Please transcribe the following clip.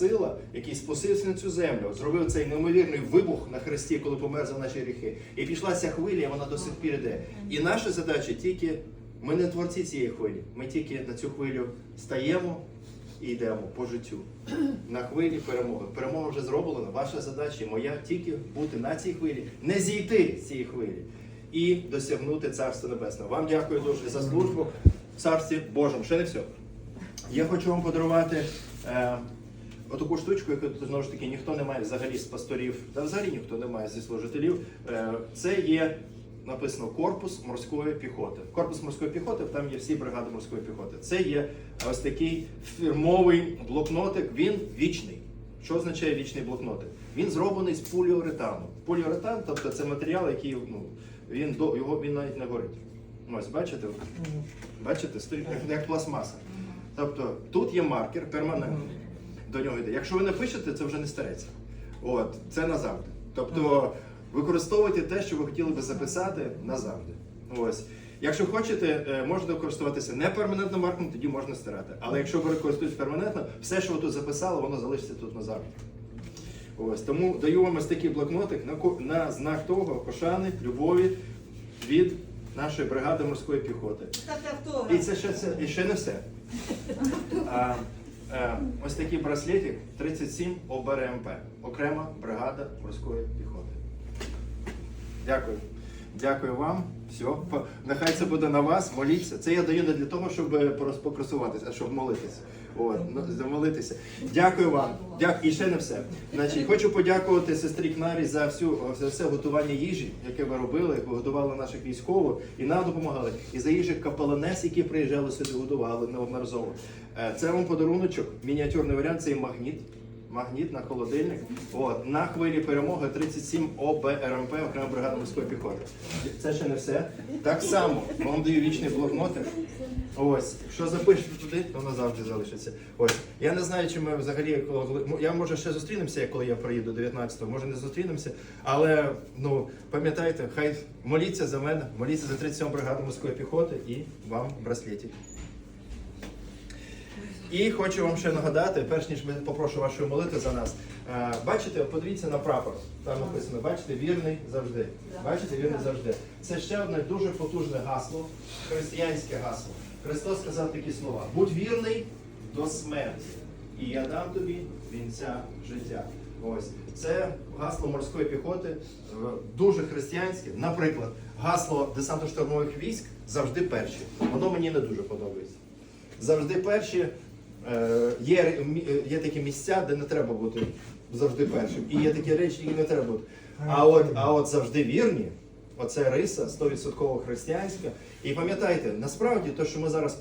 Сила, який спустився на цю землю, зробив цей неймовірний вибух на хресті, коли помер за наші гріхи. І пішла ця хвиля, і вона до сих пір йде. І наша задача тільки, ми не творці цієї хвилі, ми тільки на цю хвилю стаємо і йдемо по життю. На хвилі перемоги. Перемога вже зроблена. Ваша задача, моя тільки бути на цій хвилі, не зійти з цієї хвилі і досягнути Царства Небесного. Вам дякую дуже за службу в Царстві Божому. Ще не все. Я хочу вам подарувати е, отаку штучку, яку знову ж таки ніхто не має взагалі з пасторів, та взагалі ніхто не має зі служителів. Е, це є написано корпус морської піхоти. Корпус морської піхоти, там є всі бригади морської піхоти. Це є ось такий фірмовий блокнотик. Він вічний. Що означає вічний блокнотик? Він зроблений з поліуретану. Поліуретан, тобто це матеріал, який ну, він до його він навіть не горить. Ось бачите? Бачите, стоїть як пластмаса. Тобто тут є маркер перманентний. До нього йде. Якщо ви не пишете, це вже не стареться. От, це назавжди. Тобто використовуйте те, що ви хотіли би записати назавжди. Ось. Якщо хочете, е, можете користуватися не перманентним маркером, тоді можна стирати. Але якщо ви користуєтесь перманентно, все, що ви тут записали, воно залишиться тут назавжди. Ось тому даю вам ось такий блокнотик на, на знак того пошани, любові від нашої бригади морської піхоти. І це ще, це, і ще не все. А, ось такий браслетик 37 ОБРМП. Окрема бригада морської піхоти. Дякую. Дякую вам. Все. Нехай це буде на вас. Моліться. Це я даю не для того, щоб е, покрасуватися, а щоб молитися. От, ну, замолитися. Дякую вам. Дякую. І ще не все. Значить, хочу подякувати сестрі Кнарі за всю за все готування їжі, яке ви робили, як ви готували наших військових і нам допомагали. І за їжі капеланес, які приїжджали сюди, готували неодноразово. Е, Це вам подаруночок, мініатюрний варіант, це і магніт. Магніт на холодильник. От, на хвилі перемоги 37 ОБРМП, окрема бригада морської піхоти. Це ще не все. Так само вам даю вічний блокнотик. Ось, що запишете туди, то назавжди залишиться. Ось. Я не знаю, чи ми взагалі, коли я може ще зустрінемося, коли я приїду 19-го, може не зустрінемося, але ну пам'ятайте, хай моліться за мене, моліться за 37 бригаду морської піхоти і вам браслетик. І хочу вам ще нагадати, перш ніж ми попрошу вашої молити за нас. е, Бачите, подивіться на прапор. Там написано, бачите, вірний завжди. Бачите, вірний завжди. Це ще одне дуже потужне гасло, християнське гасло. Христос сказав такі слова: будь вірний до смерті, і я дам тобі вінця життя. Ось це гасло морської піхоти, е, дуже християнське. Наприклад, гасло десантно-штурмових військ завжди перші. Воно мені не дуже подобається завжди перші. Е, Є, е, є такі місця, де не треба бути завжди першим. І є такі речі, які не треба бути. А от, а от завжди вірні, оце риса 100% християнська. І пам'ятайте, насправді, те, що ми зараз